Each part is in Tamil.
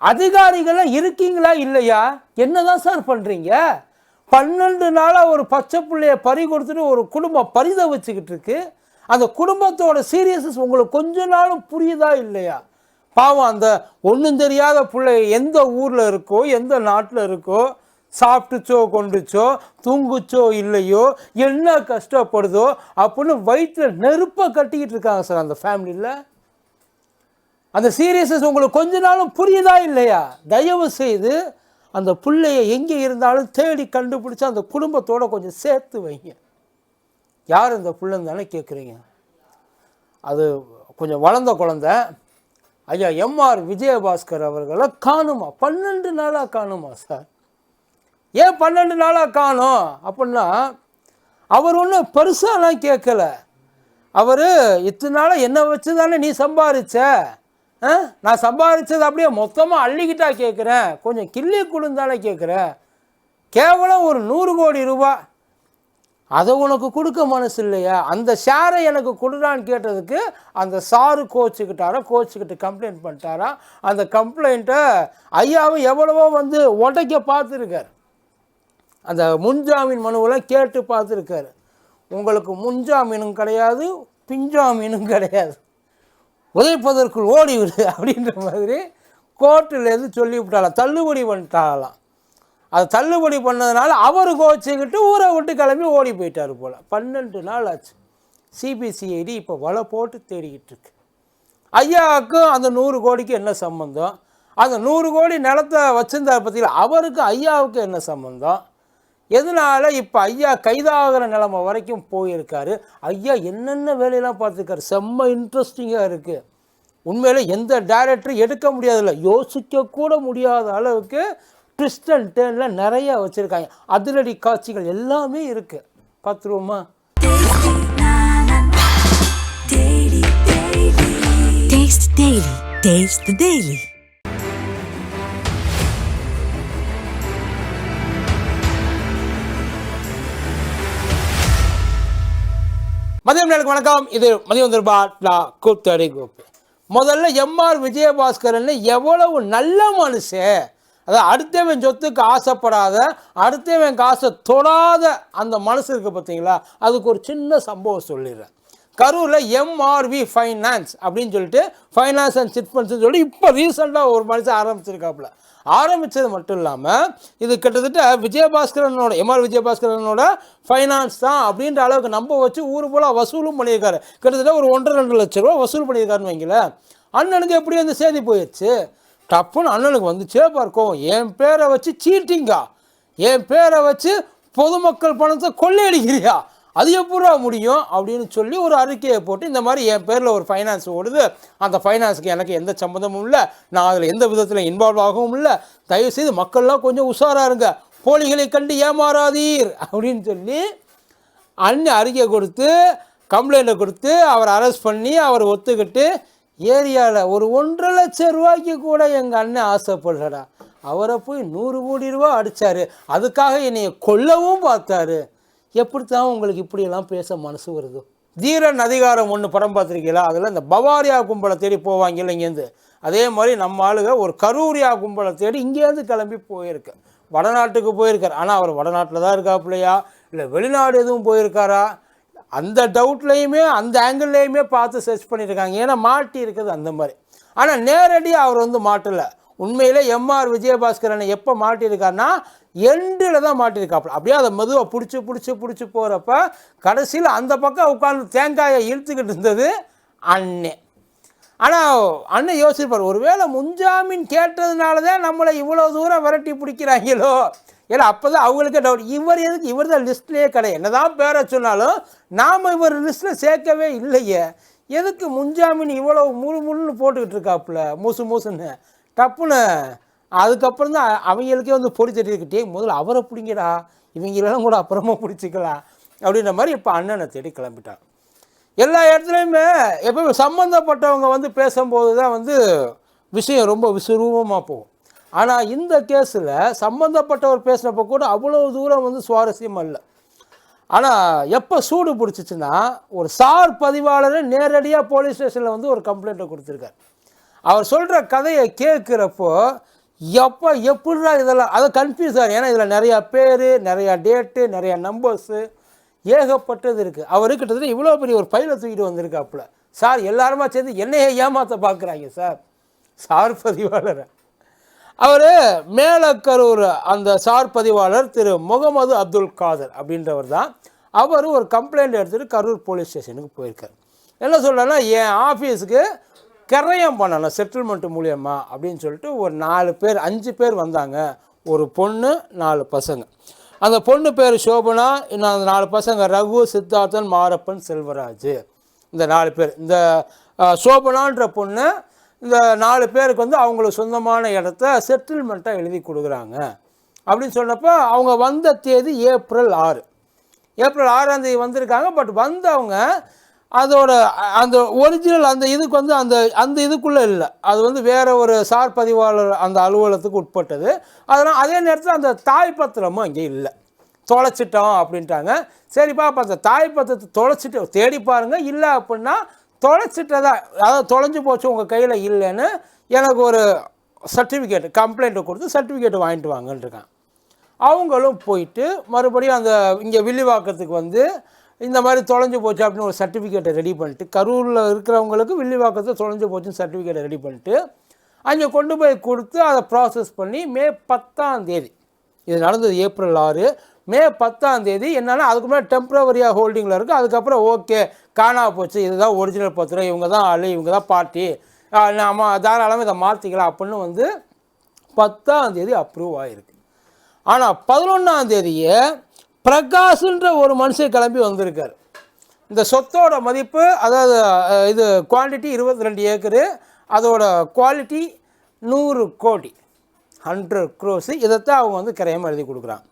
அதிகாரிகள்லாம் இருக்கீங்களா இல்லையா? என்னதான் சார் பண்ணுறீங்க பன்னெண்டு நாளாக ஒரு பச்சை பிள்ளைய பறி கொடுத்துட்டு ஒரு குடும்பம் பரிதவிச்சுக்கிட்டு இருக்கு. அந்த குடும்பத்தோட சீரியஸ்னஸ் உங்களுக்கு கொஞ்ச நாளும் புரியுதா இல்லையா? பாவம் அந்த ஒன்றும் தெரியாத பிள்ளை எந்த ஊரில் இருக்கோ எந்த நாட்டில் இருக்கோ சாப்பிட்டுச்சோ கொண்டுச்சோ தூங்குச்சோ இல்லையோ என்ன கஷ்டப்படுதோ அப்படின்னு வயிற்றில் நெருப்பை கட்டிக்கிட்டு இருக்காங்க சார் அந்த ஃபேமிலியில் அந்த சீரியஸ்னஸ் உங்களுக்கு கொஞ்ச நாளும் புரியுதா இல்லையா? தயவு செய்து அந்த பிள்ளைய எங்கே இருந்தாலும் தேடி கண்டுபிடிச்சி அந்த குடும்பத்தோட கொஞ்சம் சேர்த்து வைங்க. யார் இந்த பிள்ளைன்னு தானே கேட்குறீங்க? அது கொஞ்சம் வளர்ந்த குழந்த. ஐயா எம்ஆர் விஜயபாஸ்கர் அவர்களை காணுமா? பன்னெண்டு நாளாக காணுமா சார்? ஏன் பன்னெண்டு நாளாக காணும் அப்படின்னா அவர் ஒன்றும் பெருசாலாம் கேட்கல. அவர் இத்தனை நாளாக என்ன வச்சு தானே நீ சம்பாரிச்ச? நான் சம்பாதிச்சது அப்படியே மொத்தமாக அள்ளிக்கிட்டா கேட்குறேன் கொஞ்சம் கிள்ளி கொடுந்தாலே கேட்குறேன் கேவலம் ஒரு நூறு கோடி ரூபா. அதை உனக்கு கொடுக்க மனசு இல்லையா? அந்த ஷேரை எனக்கு கொடுறான்னு கேட்டதுக்கு அந்த சாரு கோச்சுக்கிட்டாரா? கோச்சுக்கிட்டு கம்ப்ளைண்ட் பண்ணிட்டாரா? அந்த கம்ப்ளைண்ட்டை ஐயாவும் எவ்வளவோ வந்து உடைக்க பார்த்துருக்கார். அந்த முன்ஜாமீன் மனுவெல்லாம் கேட்டு பார்த்துருக்காரு. உங்களுக்கு முன்ஜாமீனும் கிடையாது பின்ஜாமீனும் கிடையாது. உதைப்பதற்குள் ஓடி விடு அப்படின்ற மாதிரி கோர்ட்டில் சொல்லி விட்டாலாம் தள்ளுபடி பண்ணிட்டாலாம் அது தள்ளுபடி பண்ணதுனால அவர் கோச்சிக்கிட்டு ஊரை விட்டு கிளம்பி ஓடி போயிட்டார் போல். பன்னெண்டு நாள் ஆச்சு. சிபிசிஐடி இப்போ வலை போட்டு தேடிக்கிட்டு இருக்கு. ஐயாவுக்கும் அந்த நூறு கோடிக்கு என்ன சம்மந்தம் அந்த நூறு கோடி நிலத்தை வச்சிருந்தார் பார்த்தீங்களா அவருக்கு ஐயாவுக்கு என்ன சம்மந்தம் எதனால இப்போ ஐயா கைதாகிற நிலமை வரைக்கும் போயிருக்காரு? ஐயா என்னென்ன வேலையெல்லாம் பார்த்துருக்காரு? செம்ம இன்ட்ரெஸ்டிங்காக இருக்குது உண்மையில எந்த டேரக்டரும் எடுக்க முடியாதில்ல. யோசிக்க கூட முடியாத அளவுக்கு ட்விஸ்ட் அண்ட் டேர்னில் நிறைய வச்சுருக்காங்க. அதிரடி காட்சிகள் எல்லாமே இருக்குது பார்த்துருவோமா? Taste the Daily. மதியம் நேருக்கு வணக்கம். இது மதியம் திருபாட்லா கூத்தடி கோப்பு முதல்ல எம்ஆர் விஜயபாஸ்கரன் எவ்வளவு நல்ல மனுஷன். அதாவது அடுத்தவன் சொத்துக்கு ஆசைப்படாத அடுத்தவன் காசை தொடாத அந்த மனசு இருக்குது பார்த்தீங்களா அதுக்கு ஒரு சின்ன சம்பவம் சொல்லிடுறேன். கரூரில் எம்ஆர்வி ஃபைனான்ஸ் அப்படின்னு சொல்லிட்டு ஃபைனான்ஸ் அண்ட் சிட் சொல்லிட்டு சொல்லி இப்போ ரீசெண்டாக ஒரு மனுஷன் ஆரம்பிச்சிருக்காப்புல. ஆரம்பித்தது மட்டும் இல்லாமல் இது கிட்டத்தட்ட விஜயபாஸ்கரனோட எம்ஆர் விஜயபாஸ்கரனோட ஃபைனான்ஸ் தான் அப்படின்ற அளவுக்கு நம்ப வச்சு ஊர் போல் வசூலும் பண்ணியிருக்காரு. கிட்டத்தட்ட ஒரு ஒன்றரை ரெண்டு லட்ச ரூபா வசூல் பண்ணியிருக்காருன்னு வைங்களேன். அண்ணனுக்கு எப்படி அந்த செய்தி போயிடுச்சு? டப்புன்னு அண்ணனுக்கு வந்துச்சே பார்க்கும் என் பேரை வச்சு சீட்டிங்கா என் பேரை வச்சு பொதுமக்கள் பணத்தை கொள்ளையடிக்கிறியா? அது எப்படா முடியும் அப்படின்னு சொல்லி ஒரு அறிக்கையை போட்டு இந்த மாதிரி என் பேரில் ஒரு ஃபைனான்ஸ் ஓடுது. அந்த ஃபைனான்ஸுக்கு எனக்கு எந்த சம்மந்தமும் இல்லை. நான் அதில் எந்த விதத்தில் இன்வால்வ் ஆகவும் இல்லை. தயவுசெய்து மக்கள்லாம் கொஞ்சம் உஷாராக இருங்க. போலிகளை கண்டு ஏமாறாதீர் அப்படின்னு சொல்லி அண்ணன் அறிக்கை கொடுத்து கம்ப்ளைண்ட்டை கொடுத்து அவரை அரெஸ்ட் பண்ணி அவர் ஒத்துக்கிட்டு ஏரியாவில் ஒரு ஒன்றரை லட்சம் ரூபாய்க்கு கூட எங்கள் அண்ணன் ஆசைப்படலடா அவரை போய் நூறு கோடி ரூபா அடித்தார் அதுக்காக என்னையை கொல்லவும் பார்த்தாரு. எப்படித்தான் உங்களுக்கு இப்படியெல்லாம் பேச மனசு வருதோ? தீரன் அதிகாரம் ஒன்று படம் பார்த்துருக்கீங்களா? அதில் இந்த பவாரியா கும்பலை தேடி போவாங்கல்ல இங்கேருந்து அதே மாதிரி நம்ம ஆளுங்க ஒரு கரூரியா கும்பலை தேடி இங்கேருந்து கிளம்பி போயிருக்கு. வடநாட்டுக்கு போயிருக்கார். ஆனால் அவர் வடநாட்டில் தான் இருக்காப்புலையா? இல்லை வெளிநாடு எதுவும் போயிருக்காரா? அந்த டவுட்லேயுமே அந்த ஆங்கிள்லேயுமே பார்த்து சர்ச் பண்ணியிருக்காங்க ஏன்னா மாட்டி இருக்குது அந்த மாதிரி. ஆனால் நேரடியாக அவர் வந்து மாட்டலை. உண்மையில் எம்ஆர் விஜயபாஸ்கரனை எப்போ மாட்டியிருக்காருன்னா எண்டில் தான் மாட்டியிருக்காப்புல. அப்படியே அதை மெதுவாக பிடிச்சி பிடிச்சி பிடிச்சி போகிறப்ப கடைசியில் அந்த பக்கம் உட்காந்து தேங்காயை இழுத்துக்கிட்டு இருந்தது அண்ணே. ஆனால் அண்ணன் யோசிப்பார் ஒருவேளை முன்ஜாமீன் கேட்டதுனால தான் நம்மளை இவ்வளோ தூரம் விரட்டி பிடிக்கிறாங்களோ? ஏன்னா அப்போ தான் அவங்களுக்கே டவுட் இவர் எதுக்கு இவர் தான் லிஸ்ட்லேயே கிடையாது. என்ன தான் பேரை சொன்னாலும் நாம் இவர் லிஸ்ட்டில் சேர்க்கவே இல்லையே. எதுக்கு முன்ஜாமீன் இவ்வளோ முழு முழுன்னு போட்டுக்கிட்டு இருக்காப்புல மூசு மூசுன்னு? டப்புன்னு அதுக்கப்புறம் தான் அவங்களுக்கே வந்து பொடி தட்டிக்கிட்டே முதல்ல அவரை பிடிங்கடா. இவங்களெல்லாம் கூட அப்புறமா பிடிச்சிக்கலாம். அப்படின்ற மாதிரி இப்போ அண்ணனை தேடி கிளம்பிட்டான். எல்லா இடத்துலையுமே எப்பவுமே சம்மந்தப்பட்டவங்க வந்து பேசும்போது தான் வந்து விஷயம் ரொம்ப விசுரூபமாக போகும். ஆனால் இந்த கேஸில் சம்மந்தப்பட்டவர் பேசினப்போ கூட அவ்வளோ தூரம் வந்து சுவாரஸ்யம் இல்லை ஆனால் எப்போ சூடு பிடிச்சிச்சின்னா ஒரு சார் பதிவாளரை நேரடியாக போலீஸ் ஸ்டேஷனில் வந்து ஒரு கம்ப்ளைண்ட்டை கொடுத்துருக்காரு. அவர் சொல்கிற கதையை கேட்குறப்போ எப்போ எப்படிடா இதெல்லாம் அதை கன்ஃபியூஸ் ஆகும் ஏன்னா இதில் நிறையா பேர் நிறையா டேட்டு நிறையா நம்பர்ஸு ஏகப்பட்டது இருக்குது அவர் கிட்டத்தட்ட இவ்வளோ பெரிய ஒரு பையில தூக்கிட்டு வந்திருக்காப்புல. சார் எல்லாருமா சேர்ந்து என்னையே ஏமாற்ற பார்க்குறாங்க சார் சார் பதிவாளரை. அவர் மேலக்கரூர் அந்த சார் பதிவாளர் திரு முகமது அப்துல் காதர் அப்படின்றவர் தான். அவர் ஒரு கம்ப்ளைண்ட் எடுத்துகிட்டு கரூர் போலீஸ் ஸ்டேஷனுக்கு போயிருக்கார். என்ன சொல்கிறேன்னா என் ஆஃபீஸுக்கு கிரயம் பண்ணணும் செட்டில்மெண்ட் மூலியமா அப்படின்னு சொல்லிட்டு ஒரு நாலு பேர் அஞ்சு பேர் வந்தாங்க. ஒரு பொண்ணு நாலு பசங்க. அந்த பொண்ணு பேர் சோபனா இன்னும் அந்த நாலு பசங்க ரகு சித்தார்த்தன் மாரப்பன் செல்வராஜ். இந்த நாலு பேர். இந்த சோபனான்ற பொண்ணு இந்த நாலு பேருக்கு வந்து அவங்களுக்கு சொந்தமான இடத்த செட்டில்மெண்ட்டாக எழுதி கொடுக்குறாங்க. அப்படின்னு சொன்னப்போ அவங்க வந்த தேதி ஏப்ரல் ஆறு. ஏப்ரல் ஆறாம் தேதி வந்திருக்காங்க. பட் வந்தவங்க அதோட அந்த ஒரிஜினல் அந்த இதுக்கு வந்து அந்த அந்த இதுக்குள்ளே இல்லை. அது வந்து வேறு ஒரு சார் பதிவாளர் அந்த அலுவலகத்துக்கு உட்பட்டது. அதனால் அதே நேரத்தில் அந்த தாய் பத்திரமும் அங்கே இல்லை. தொலைச்சிட்டோம் அப்படின்ட்டாங்க. சரிப்பா அப்போ அந்த தாய் பத்திரத்தை தொலைச்சிட்டு தேடி பாருங்கள் இல்லை அப்படின்னா தொலைச்சிட்டதா அதாவது தொலைஞ்சு போச்சு உங்கள் கையில் இல்லைன்னு எனக்கு ஒரு சர்டிஃபிகேட் கம்ப்ளைண்ட்டை கொடுத்து சர்டிஃபிகேட் வாங்கிட்டு வாங்கன்னு அவங்களும் போயிட்டு மறுபடியும் அந்த இங்கே வில்லிவாக்கத்துக்கு வந்து இந்த மாதிரி தொலைஞ்சு போச்சு அப்படின்னு ஒரு சர்டிஃபிகேட்டை ரெடி பண்ணிட்டு கரூரில் இருக்கிறவங்களுக்கு வில்லிவாக்கத்தில் தொலைஞ்சு போச்சுன்னு சர்டிஃபிகேட்டை ரெடி பண்ணிட்டு அங்கே கொண்டு போய் கொடுத்து அதை ப்ராசஸ் பண்ணி மே பத்தாம் தேதி இது நடந்தது ஏப்ரல் ஆறு மே பத்தாம் தேதி என்னென்னா அதுக்கு முன்னாடி டெம்பரவரியாக ஹோல்டிங்கில் இருக்குது அதுக்கப்புறம் ஓகே காணா போச்சு இதுதான் ஒரிஜினல் பத்திரம் இவங்க தான் ஆள் இவங்க தான் பார்ட்டி நம்ம தாராளமாக இதை மாற்றிக்கலாம் அப்படின்னு வந்து பத்தாம் தேதி அப்ரூவ் ஆகிருக்கு ஆனால் பதினொன்றாம் தேதியே பிரகாஷ்ன்ற ஒரு மனுஷன் கிளம்பி வந்திருக்கார். இந்த சொத்தோட மதிப்பு அதாவது இது குவான்டிட்டி இருபத்தி ரெண்டு ஏக்கரு அதோட குவாலிட்டி நூறு கோடி. ஹண்ட்ரட் க்ரோஸு இதைத்தான் அவங்க வந்து கிரையமாக எழுதி கொடுக்குறாங்க.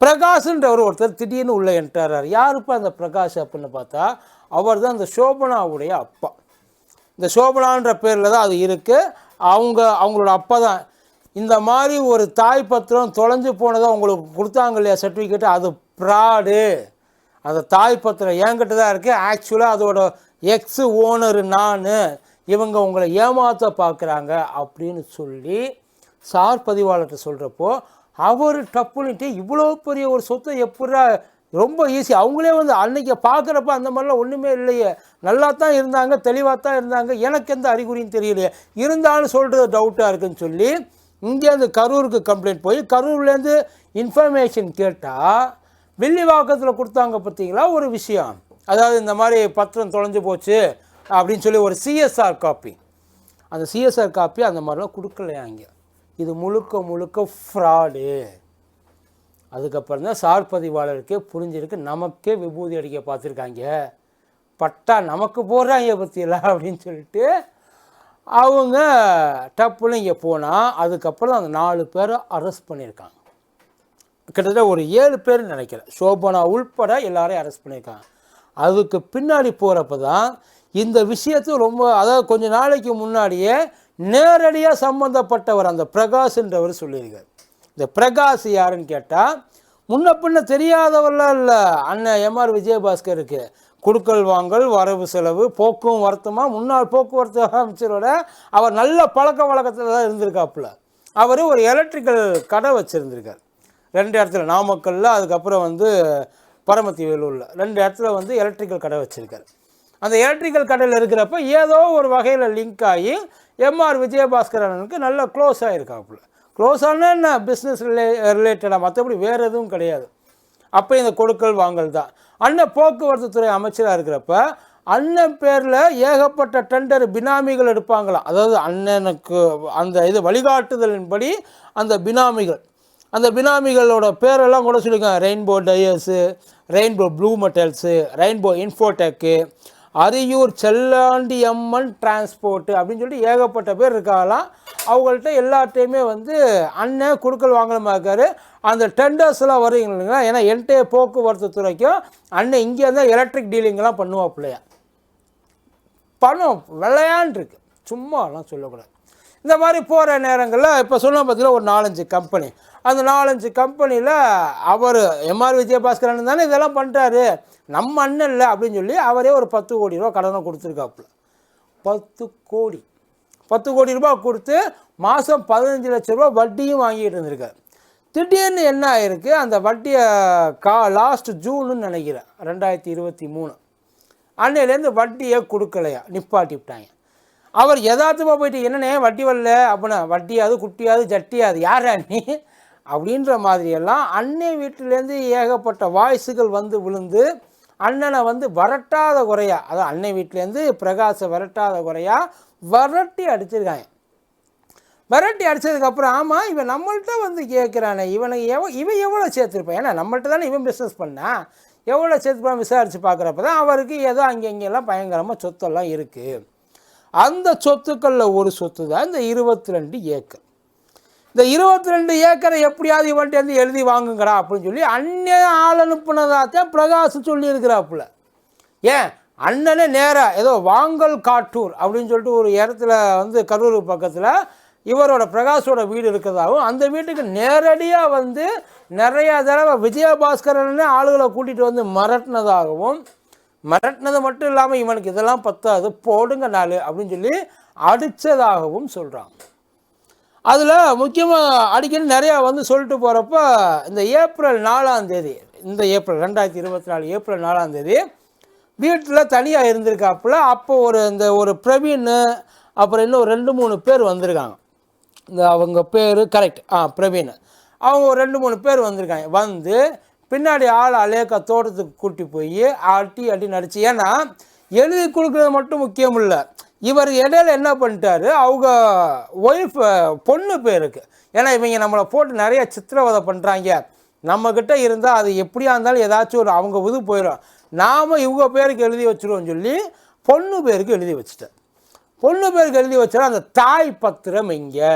பிரகாஷ்ன்றவர் ஒருத்தர் திடீர்னு உள்ளே என்ட்ரார் யாருப்பா அந்த பிரகாஷ் அப்படின்னு பார்த்தா அவர் தான் அந்த சோபனாவுடைய அப்பா. இந்த சோபனான்ற பேரில் தான் அது இருக்குது அவங்க அவங்களோட அப்பா தான் இந்த மாதிரி ஒரு தாய் பத்திரம் தொலைஞ்சு போனதை உங்களுக்கு கொடுத்தாங்க இல்லையா சர்டிஃபிகேட் அது ப்ராடு அந்த தாய் பத்திரம் என்கிட்ட தான் இருக்குது ஆக்சுவலாக அதோட எக்ஸ் ஓனர் நான். இவங்க உங்களை ஏமாற்ற பார்க்குறாங்க அப்படின்னு சொல்லி சார் பதிவாளர்கிட்ட சொல்கிறப்போ அவர் டப்புன்னுட்டு இவ்வளோ பெரிய ஒரு சொத்தை எப்படா ரொம்ப ஈஸி அவங்களே வந்து அன்றைக்கி பார்க்குறப்ப அந்த மாதிரிலாம் ஒன்றுமே இல்லையே. நல்லா தான் இருந்தாங்க தெளிவாக தான் இருந்தாங்க. எனக்கு எந்த அறிகுறியும் தெரியலையே. இருந்தாலும் சொல்கிறது டவுட்டாக இருக்குன்னு சொல்லி இங்கேருந்து கரூருக்கு கம்ப்ளைண்ட் போய் கரூர்லேருந்து இன்ஃபர்மேஷன் கேட்டால் வில்லிவாக்கத்தில் கொடுத்தாங்க பார்த்தீங்களா? ஒரு விஷயம். அதாவது இந்த மாதிரி பத்திரம் தொலைஞ்சு போச்சு அப்படின்னு சொல்லி ஒரு சிஎஸ்ஆர் காப்பி அந்த சிஎஸ்ஆர் காப்பி அந்த மாதிரிலாம் கொடுக்கலையா இங்கே? இது முழுக்க முழுக்க ஃப்ராடு அதுக்கப்புறம் தான் சார் பதிவாளருக்கே புரிஞ்சிருக்கு. நமக்கே விபூதி அடிக்க பார்த்துருக்காங்க. பட்டா நமக்கு போடுறாங்க பற்றியெல்லாம் அப்படின்னு சொல்லிட்டு அவங்க டப்புன்னு இங்கே போனால் அதுக்கப்புறம் அந்த நாலு பேரை அரெஸ்ட் பண்ணியிருக்காங்க. கிட்டத்தட்ட ஒரு ஏழு பேர் நினைக்கிறேன். சோபனா உள்பட எல்லாரையும் அரெஸ்ட் பண்ணியிருக்காங்க. அதுக்கு பின்னாடி போகிறப்ப தான் இந்த விஷயத்தை ரொம்ப அதாவது கொஞ்ச நாளைக்கு முன்னாடியே நேரடியாக சம்மந்தப்பட்டவர் அந்த பிரகாஷ்ன்றவர் சொல்லியிருக்கார். இந்த பிரகாஷ் யாருன்னு கேட்டால் முன்ன பின்ன தெரியாதவர்லாம் இல்லை. அண்ணன் எம்ஆர் விஜயபாஸ்கருக்கு. குடுக்கல் வாங்கல் வரவு செலவு போக்கும் வருத்தமாக முன்னாள் போக்குவரத்து அமைச்சரோட அவர் நல்ல பழக்க வழக்கத்தில் தான் இருந்திருக்காப்புல. அவர் ஒரு எலக்ட்ரிக்கல் கடை வச்சுருந்துருக்கார். ரெண்டு இடத்துல நாமக்கல்லில் அதுக்கப்புறம் வந்து பரமத்தி வேலூரில் ரெண்டு இடத்துல வந்து எலக்ட்ரிக்கல் கடை வச்சுருக்காரு. அந்த எலக்ட்ரிக்கல் கடையில் இருக்கிறப்ப ஏதோ ஒரு வகையில் லிங்க் ஆகி எம்ஆர் விஜயபாஸ்கர் அண்ணனுக்கு நல்ல க்ளோஸ் ஆகிருக்காப்புல க்ளோஸ் ஆனால் என்ன? பிஸ்னஸ் ரிலே ரிலேட்டடாக மற்றபடி வேறு எதுவும் கிடையாது. அப்போ இந்த கொடுக்கல் வாங்கல் தான் அண்ணன் போக்குவரத்து துறை அமைச்சராக இருக்கிறப்ப அண்ணன் பேரில் ஏகப்பட்ட டெண்டர் பினாமிகள் எடுப்பாங்களாம் அதாவது அண்ணனுக்கு அந்த இது வழிகாட்டுதலின்படி அந்த பினாமிகள். அந்த பினாமிகளோட பேரெல்லாம் கூட சொல்லியிருக்காங்க rainbow tyres rainbow blue metals rainbow infotech Ariyur Sellandi Amman transport அப்படின்னு சொல்லிட்டு ஏகப்பட்ட பேர் இருக்காங்களாம். அவங்கள்ட்ட எல்லாத்தையுமே வந்து அண்ணன் குடுக்கல் வாங்கலமாக இருக்காரு. அந்த டெண்டர்ஸ்லாம் வருவீங்க இல்லைங்களா? ஏன்னா என்டைய போக்குவரத்து துறைக்கும் அண்ணன் இங்கே இருந்தால் எலக்ட்ரிக் டீலிங்லாம் பண்ணுவாப்பிள்ளையா பணம் விளையாண்டுருக்கு சும்மாலாம் சொல்லக்கூடாது. இந்த மாதிரி போகிற நேரங்களில் இப்போ சொன்ன பார்த்தீங்கன்னா ஒரு நாலஞ்சு கம்பெனி அந்த நாலஞ்சு கம்பெனியில் அவர் எம்ஆர் விஜயபாஸ்கரன் தானே இதெல்லாம் பண்ணுறாரு நம்ம அண்ணன் இல்லை அப்படின்னு சொல்லி அவரே ஒரு பத்து கோடி ரூபா கடனை கொடுத்துருக்காப்புல. பத்து கோடி. பத்து கோடி ரூபா கொடுத்து மாதம் பதினஞ்சு லட்ச ரூபா வட்டியும் வாங்கிட்டு இருந்திருக்காரு. திடீர்னு என்ன ஆயிருக்கு? அந்த வட்டியை கா லாஸ்ட் ஜூன்னு நினைக்கிறேன். ரெண்டாயிரத்தி இருபத்தி மூணு. அன்னையிலேருந்து வட்டியை கொடுக்கலையா? நிப்பாட்டிவிட்டாங்க அவர் யதார்த்தமாக போயிட்டு என்னண்ணே வட்டி வரல. அப்படின்னா வட்டியாவது குட்டியாவது ஜட்டியாது யாரா நீ? அப்படின்ற மாதிரியெல்லாம் அன்னை வீட்டிலேருந்து ஏகப்பட்ட வாய்ஸுகள் வந்து விழுந்து அண்ணனை வந்து வரட்டாத குறையா அதாவது அன்னை வீட்டிலேருந்து பிரகாசை வரட்டாத குறையா வரட்டி அடிச்சிருக்காங்க. விரட்டி அடித்ததுக்கப்புறம் ஆமாம் இவன் நம்மள்ட்ட வந்து கேட்குறானே இவனை எவ இவன் எவ்வளோ சேர்த்துருப்பான்? ஏன்னா நம்மள்கிட்ட தானே இவன் பிஸ்னஸ் பண்ணான் எவ்வளோ சேர்த்துப்பான் விசாரித்து பார்க்குறப்ப தான் அவருக்கு ஏதோ அங்கே இங்கெல்லாம் பயங்கரமாக சொத்தெல்லாம் இருக்குது அந்த சொத்துக்களில் ஒரு சொத்து தான் இந்த இருபத்தி ரெண்டு ஏக்கர். இந்த இருபத்தி ரெண்டு ஏக்கரை எப்படியாவது இவன்ட்டு வந்து எழுதி வாங்குங்கடா அப்படின்னு சொல்லி அந்நிய ஆள் அனுப்புனதாத்தான் பிரகாஷ் சொல்லியிருக்கிறாப்புல. ஏன்? அண்ணனே நேராக ஏதோ வாங்கல் காட்டூர் அப்படின்னு சொல்லிட்டு ஒரு இடத்துல வந்து கரூர் பக்கத்தில் இவரோட பிரகாஷோட வீடு இருக்கிறதாகவும் அந்த வீட்டுக்கு நேரடியாக வந்து நிறையா தடவை விஜயபாஸ்கரன்னு ஆளுகளை கூட்டிகிட்டு வந்து மிரட்டினதாகவும் மிரட்டினது மட்டும் இல்லாமல் இவனுக்கு இதெல்லாம் பத்தாது போடுங்க நாள் அப்படின்னு சொல்லி அடித்ததாகவும் சொல்கிறான் அதில் முக்கியமாக அடிக்கடி நிறையா வந்து சொல்லிட்டு போகிறப்ப இந்த ஏப்ரல் நாலாம் தேதி இந்த ஏப்ரல் ரெண்டாயிரத்தி இருபத்தி நாலு ஏப்ரல் நாலாம் தேதி வீட்டில் தனியாக இருந்திருக்காப்புல அப்போ ஒரு இந்த ஒரு பிரவீன் அப்புறம் இன்னும் ரெண்டு மூணு பேர் வந்திருக்காங்க. இந்த அவங்க பேர் கரெக்ட் ஆ பிரவீன். அவங்க ஒரு ரெண்டு மூணு பேர் வந்திருக்காங்க. வந்து பின்னாடி ஆள் அலேக்கா தோட்டத்துக்கு கூட்டி போய் அட்டி அட்டி நடிச்சு. ஏன்னா எழுதி கொடுக்குறது மட்டும் முக்கியம் இல்லை. இவர் இடையில என்ன பண்ணிட்டாரு? அவங்க ஒய்ஃப் பொண்ணு பேருக்கு. ஏன்னா இவங்க நம்மளை போட்டு நிறைய சித்திரவதை பண்ணுறாங்க நம்மக்கிட்ட இருந்தால் அது எப்படியா இருந்தாலும் ஏதாச்சும் ஒரு அவங்க இது போயிடும் நாம் இவங்க பேருக்கு எழுதி வச்சிருவோம்னு சொல்லி பொண்ணு பேருக்கு எழுதி வச்சுட்டேன். பொண்ணு பேருக்கு எழுதி வச்சா அந்த தாய் பத்திரம் இங்கே.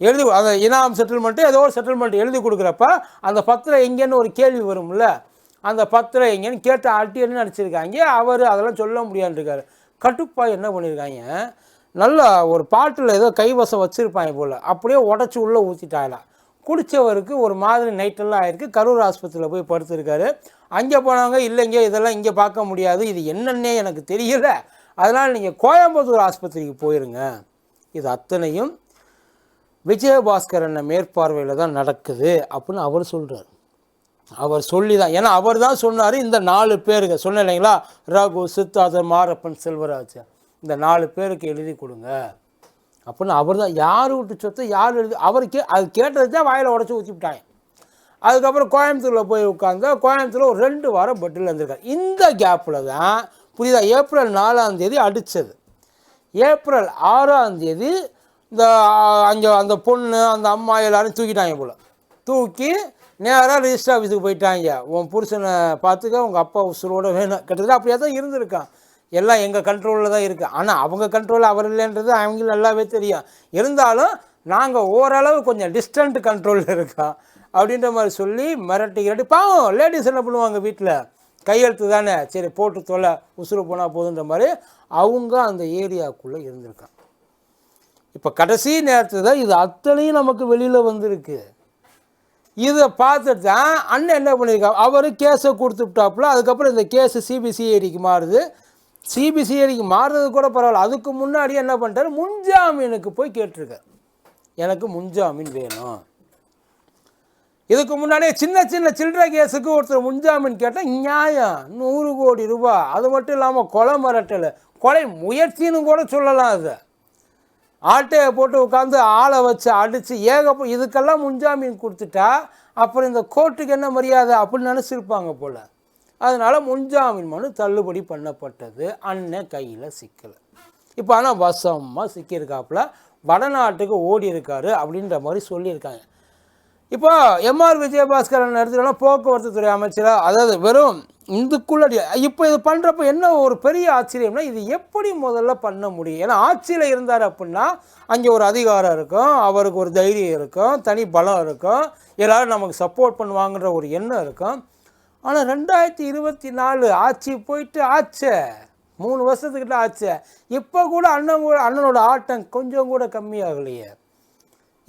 எழுதி அந்த இனாம் செட்டில்மெண்ட்டு ஏதோ ஒரு செட்டில்மெண்ட் எழுதி கொடுக்குறப்ப அந்த பத்திரம் எங்கேன்னு ஒரு கேள்வி வரும்ல. அந்த பத்திரம் எங்கேன்னு கேட்டு ஆட்டியன்னு நடிச்சிருக்காங்க அவர் அதெல்லாம் சொல்ல முடியான்னு இருக்காரு கட்டுப்பா என்ன பண்ணியிருக்காங்க நல்லா ஒரு பாட்டில் ஏதோ கைவசம் வச்சுருப்பாங்க போல். அப்படியே உடச்சி உள்ளே ஊற்றிட்டாங்களாம் குடித்தவருக்கு ஒரு மாதிரி நைட்டெல்லாம் ஆயிருக்கு. கரூர் ஆஸ்பத்திரியில் போய் படுத்திருக்காரு. அங்கே போனவங்க இல்லைங்க இதெல்லாம் இங்கே பார்க்க முடியாது. இது என்னன்னே எனக்கு தெரியல. அதனால் நீங்கள் கோயம்புத்தூர் ஆஸ்பத்திரிக்கு போயிருங்க. இது அத்தனையும் விஜயபாஸ்கர் என்ன மேற்பார்வையில் தான் நடக்குது அப்படின்னு அவர் சொல்கிறார் அவர் சொல்லி தான் ஏன்னா அவர் தான் சொன்னார் இந்த நாலு பேருக்கு. சொன்னேன் இல்லைங்களா? ரகு சித்தாதர் மாரப்பன் செல்வராஜ். இந்த நாலு பேருக்கு எழுதி கொடுங்க. அப்படின்னு அவர் தான். யார் விட்டு சொத்து யார் எழுதி? அவர் கே அது கேட்டது தான் வாயில் உடச்சி ஊற்றிவிட்டாங்க அதுக்கப்புறம் கோயம்புத்தூரில் போய் உட்காந்து கோயம்புத்தூரில் ஒரு ரெண்டு வாரம் பெட்டில் இருந்திருக்காரு. இந்த கேப்பில் தான் புதிதாக ஏப்ரல் நாலாம் தேதி அடித்தது ஏப்ரல் ஆறாம் தேதி இந்த அங்கே அந்த பொண்ணு அந்த அம்மா எல்லோரும் தூக்கிட்டாங்க போல். தூக்கி நேராக ரிஜிஸ்டர் ஆஃபீஸுக்கு போயிட்டாங்க. உன் புருஷனை பார்த்துக்க உங்கள் அப்பா உசுரோட வேணும். கிட்டத்தட்ட அப்படியே தான் இருந்திருக்கான். எல்லாம் எங்கள் கண்ட்ரோலில் தான் இருக்குது ஆனால் அவங்க கண்ட்ரோலில் அவர் இல்லைன்றது அவங்களுக்கு நல்லாவே தெரியும். இருந்தாலும் நாங்கள் ஓரளவு கொஞ்சம் டிஸ்டன்ட் கண்ட்ரோலில் இருக்கோம். அப்படின்ற மாதிரி சொல்லி மிரட்டி கிரட்டி பாவம் லேடிஸ் என்ன பண்ணுவாங்க வீட்டில் கையெழுத்து தானே சரி போட்டு தொலை உசுறு போனால் போதுன்ற மாதிரி அவங்க அந்த ஏரியாவுக்குள்ளே இருந்திருக்காங்க. இப்போ கடைசி நேரத்தில் தான் இது அத்தனையும் நமக்கு வெளியில் வந்திருக்கு. இதை பார்த்துட்டு தான் அண்ணன் என்ன பண்ணியிருக்காரு அவர் கேஸை கொடுத்துட்டாப்புல அதுக்கப்புறம் இந்த கேஸு சிபிசிஐடிக்கு மாறுது. சிபிசிஐடிக்கு மாறுறது கூட பரவாயில்ல. அதுக்கு முன்னாடி என்ன பண்ணிட்டாரு முன்ஜாமீனுக்கு போய் கேட்டிருக்கார். எனக்கு முன்ஜாமீன் வேணும். இதுக்கு முன்னாடியே சின்ன சின்ன சில்லற கேஸுக்கு ஒருத்தர் முன்ஜாமீன் கேட்டால் நியாயம் நூறு கோடி ரூபாய் அது மட்டும் இல்லாமல் கொலை மிரட்டல் கொலை முயற்சின்னு கூட சொல்லலாம் அது. ஆட்டையை போட்டு உட்காந்து ஆளை வச்சு அடித்து ஏகப்ப இதுக்கெல்லாம் முன்ஜாமீன் கொடுத்துட்டா அப்புறம் இந்த கோர்ட்டுக்கு என்ன மரியாதை? அப்படின்னு நினச்சிருப்பாங்க போல். அதனால் முன்ஜாமீன் மனு தள்ளுபடி பண்ணப்பட்டது. அண்ணன் கையில் சிக்கலை. இப்போ ஆனால் வசமாக சிக்கியிருக்காப்புல. வடநாட்டுக்கு ஓடி இருக்காரு அப்படின்ற மாதிரி சொல்லியிருக்காங்க. இப்போ எம்ஆர் விஜயபாஸ்கரன் எடுத்துக்கிட்டோம்னா போக்குவரத்து துறை அமைச்சராக அதாவது வெறும் இதுக்குள்ளடி இப்போ இது பண்ணுறப்ப என்ன ஒரு பெரிய ஆச்சரியம்னா இது எப்படி முதல்ல பண்ண முடியும்? ஏன்னா ஆட்சியில் இருந்தார் அப்படின்னா அங்கே ஒரு அதிகாரம் இருக்கும் அவருக்கு ஒரு தைரியம் இருக்கும் தனி பலம் இருக்கும் எல்லாரும் நமக்கு சப்போர்ட் பண்ணுவாங்கன்ற ஒரு எண்ணம் இருக்கும். ஆனால் ரெண்டாயிரத்தி இருபத்தி நாலு ஆட்சி போயிட்டு ஆச்சே. மூணு வருஷத்துக்கிட்ட ஆச்சே. இப்போ கூட அண்ணன் அண்ணனோட ஆட்டம் கொஞ்சம் கூட கம்மியாகலையே.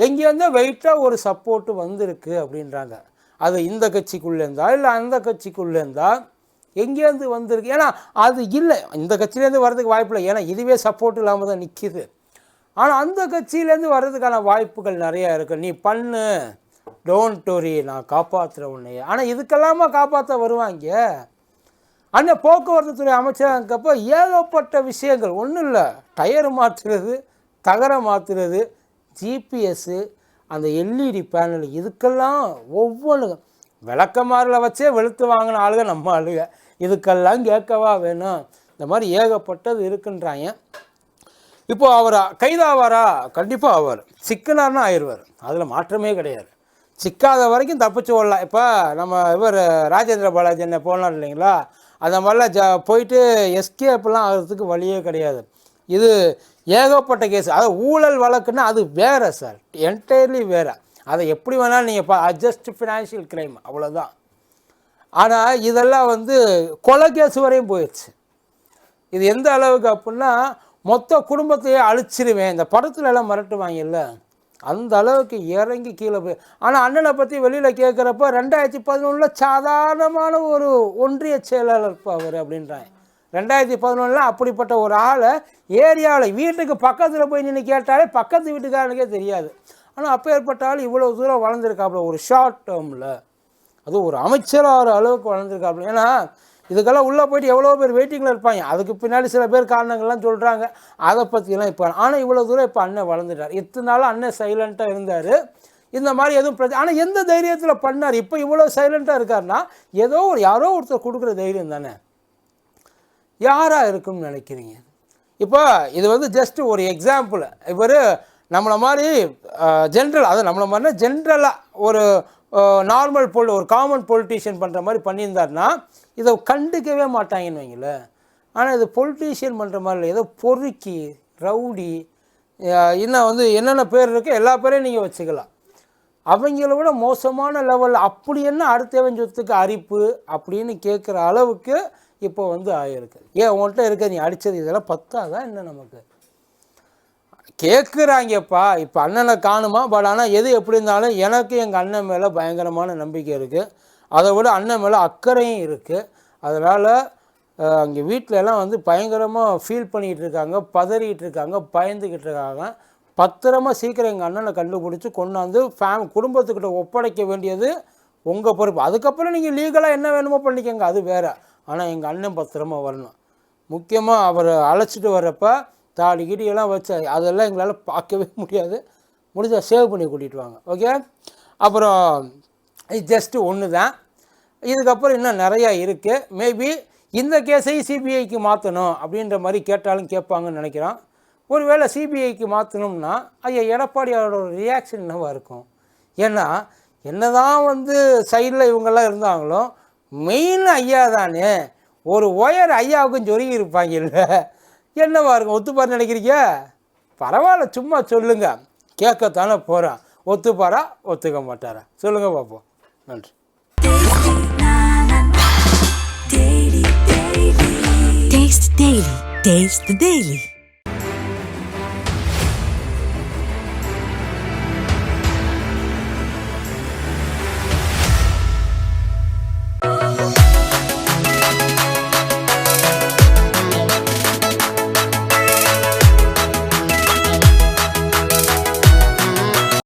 எங்கேருந்தோ வெயிட்டாக ஒரு சப்போர்ட்டு வந்திருக்கு அப்படின்றாங்க. அது இந்த கட்சிக்குள்ளேருந்தா இல்லை அந்த கட்சிக்குள்ளேருந்தா எங்கேருந்து வந்திருக்கு? ஏன்னா அது இல்லை. இந்த கட்சியிலேருந்து வர்றதுக்கு வாய்ப்பு இல்லை. ஏன்னா இதுவே சப்போர்ட் இல்லாமல் தான் நிற்கிது ஆனால் அந்த கட்சியிலேருந்து வர்றதுக்கான வாய்ப்புகள் நிறையா இருக்குது நீ பண்ணு. டோன்ட் டோரி நான் காப்பாற்றுறேன் உன்னைய. ஆனால் இதுக்கெல்லாமா காப்பாற்ற வருவாங்க. ஆனால் போக்குவரத்து துறை அமைச்சராக்கப்போ ஏகப்பட்ட விஷயங்கள். ஒன்றும் இல்லை. டயர் மாற்றுறது தகரம் மாற்றுறது ஜிபிஎஸ்ஸு அந்த எல்இடி பேனல் இதுக்கெல்லாம் ஒவ்வொன்றும் விளக்கமாரில் வச்சே வெளுத்து வாங்கின ஆளுங்க நம்ம ஆளுங்க. இதுக்கெல்லாம் கேட்கவா வேணும்? இந்த மாதிரி ஏகப்பட்டது இருக்குன்றாங்க. இப்போது அவர் கைதாவாரா? கண்டிப்பாக ஆவார் சிக்கனார்னா ஆயிடுவார். அதில் மாற்றமே கிடையாது. சிக்காத வரைக்கும் தப்பிச்சு ஓடலாம். இப்போ நம்ம இவர் ராஜேந்திர பாலாஜி என்ன போனார் இல்லைங்களா? அந்த மாதிரிலாம் ஜ போயிட்டு எஸ்கேப்லாம் ஆகிறதுக்கு வழியே கிடையாது. இது ஏகப்பட்ட கேஸ் அது ஊழல் வழக்குன்னா அது வேறு சார் என்டையர்லி வேறு. அதை எப்படி வேணாலும் நீங்கள் பா ஜஸ்ட் ஃபினான்ஷியல் கிரைம் அவ்வளோதான் ஆனால் இதெல்லாம் வந்து கொலை கேஸ் வரையும் போயிடுச்சு இது எந்த அளவுக்கு அப்படின்னா மொத்த குடும்பத்தையே அழிச்சிருவேன். இந்த படத்துல எல்லாம் மிரட்டுவாங்கல்ல அந்த அளவுக்கு இறங்கி கீழே போய் ஆனால் அண்ணனை பற்றி வெளியில் கேட்குறப்ப ரெண்டாயிரத்தி பதினொன்றில் சாதாரணமான ஒரு ஒன்றிய செயலாளர் அவர் அப்படின்றாங்க. ரெண்டாயிரத்தி பதினொன்றில் அப்படிப்பட்ட ஒரு ஆளை ஏரியாவில் வீட்டுக்கு பக்கத்தில் போய் நின்று கேட்டாலே பக்கத்து வீட்டுக்காரனுக்கே தெரியாது. ஆனால் அப்போ ஏற்பட்டாலும் ஆள் இவ்வளோ தூரம் வளர்ந்துருக்காப்புல ஒரு ஷார்ட் டேர்மில் அது ஒரு அமைச்சராகிற அளவுக்கு வளர்ந்துருக்காப்புல. ஏன்னா இதுக்கெல்லாம் உள்ளே போயிட்டு எவ்வளோ பேர் வெயிட்டிங்கில் இருப்பாங்க. அதுக்கு பின்னாடி சில பேர் காரணங்கள்லாம் சொல்கிறாங்க அதை பற்றிலாம் இப்போ ஆனால் இவ்வளோ தூரம் இப்போ அண்ணன் வளர்ந்துட்டார். இத்தனை நாளும் அண்ணன் சைலண்ட்டாக இருந்தார். இந்த மாதிரி எதுவும் பிரச்சனை ஆனால் எந்த தைரியத்தில் பண்ணார்? இப்போ இவ்வளோ சைலண்ட்டாக இருக்காருன்னா ஏதோ ஒரு யாரோ ஒருத்தர் கொடுக்குற தைரியம் தானே? யாராக இருக்கும்னு நினைக்கிறீங்க? இப்போ இது வந்து ஜஸ்ட் ஒரு எக்ஸாம்பிள் இவர் நம்மளை மாதிரி ஜென்ரல் அது நம்மளை மாதிரினா ஜென்ரலாக ஒரு நார்மல் பொல் ஒரு காமன் பொலிட்டீஷியன் பண்ணுற மாதிரி பண்ணியிருந்தாருன்னா இதை கண்டுக்கவே மாட்டாங்கன்னு வைங்களேன். ஆனால் இது பொலிட்டீஷியன் பண்ணுற மாதிரி இல்லை. ஏதோ பொறுக்கி ரவுடி இன்னும் வந்து என்னென்ன பேர் இருக்கோ எல்லா பேரையும் நீங்கள் வச்சுக்கலாம். அவங்கள விட மோசமான லெவலில் அப்படி என்ன அடுத்தவன் சொத்துக்கு அரிப்பு அப்படின்னு கேட்குற அளவுக்கு இப்போ வந்து ஆயிருக்கு. ஏன் உங்கள்கிட்ட இருக்க நீ அடித்தது இதெல்லாம் பத்தாதான் என்ன நமக்கு? கேட்குறாங்கப்பா இப்போ அண்ணனை காணுமா? பட் ஆனால் எது எப்படி இருந்தாலும் எனக்கு எங்கள் அண்ணன் மேலே பயங்கரமான நம்பிக்கை இருக்குது அதை விட அண்ணன் மேலே அக்கறையும் இருக்குது அதனால் அங்கே வீட்டிலலாம் வந்து பயங்கரமாக ஃபீல் பண்ணிகிட்டு இருக்காங்க பதறிக்கிட்டு இருக்காங்க பயந்துக்கிட்டு இருக்காங்க. பத்திரமா சீக்கிரம் எங்கள் அண்ணனை கண்டுபிடிச்சி கொண்டாந்து ஃபேம் குடும்பத்துக்கிட்ட ஒப்படைக்க வேண்டியது உங்கள் பொறுப்பு. அதுக்கப்புறம் நீங்கள் லீகலாக என்ன வேணுமோ பண்ணிக்கோங்க. அது வேறு. ஆனால் எங்கள் அண்ணன் பத்திரமா வரணும். முக்கியமாக அவர் அழைச்சிட்டு வர்றப்ப தாடி கிடியெல்லாம் வச்சு அதெல்லாம் எங்களால் பார்க்கவே முடியாது. முடிஞ்சால் சேவ் பண்ணி கூட்டிகிட்டு வாங்க. ஓகே அப்புறம் இது ஜஸ்ட்டு ஒன்று தான் இதுக்கப்புறம் இன்னும் நிறையா இருக்குது மேபி இந்த கேஸை சிபிஐக்கு மாற்றணும் அப்படின்ற மாதிரி கேட்டாலும் கேட்பாங்கன்னு நினைக்கிறோம். ஒருவேளை சிபிஐக்கு மாற்றணும்னா ஐயா எடப்பாடியாரோட ரியாக்ஷன் என்னவாக இருக்கும்? ஏன்னா என்ன தான் வந்து சைடில் இவங்கெல்லாம் இருந்தாங்களோ மெயின் ஐயா தானே. ஒரு ஒயர் ஐயாவுக்கும் சொருகி இருப்பாங்கல்ல என்னவா இருக்கும்? ஒத்துப்பாரு நினைக்கிறீங்க? பரவாயில்ல சும்மா சொல்லுங்க. கேட்கத்தானே போகிறேன் ஒத்துப்பாரா? ஒத்துக்க மாட்டாரா? சொல்லுங்கள் பார்ப்போம் நன்றி. Taste Daily. Taste the Daily.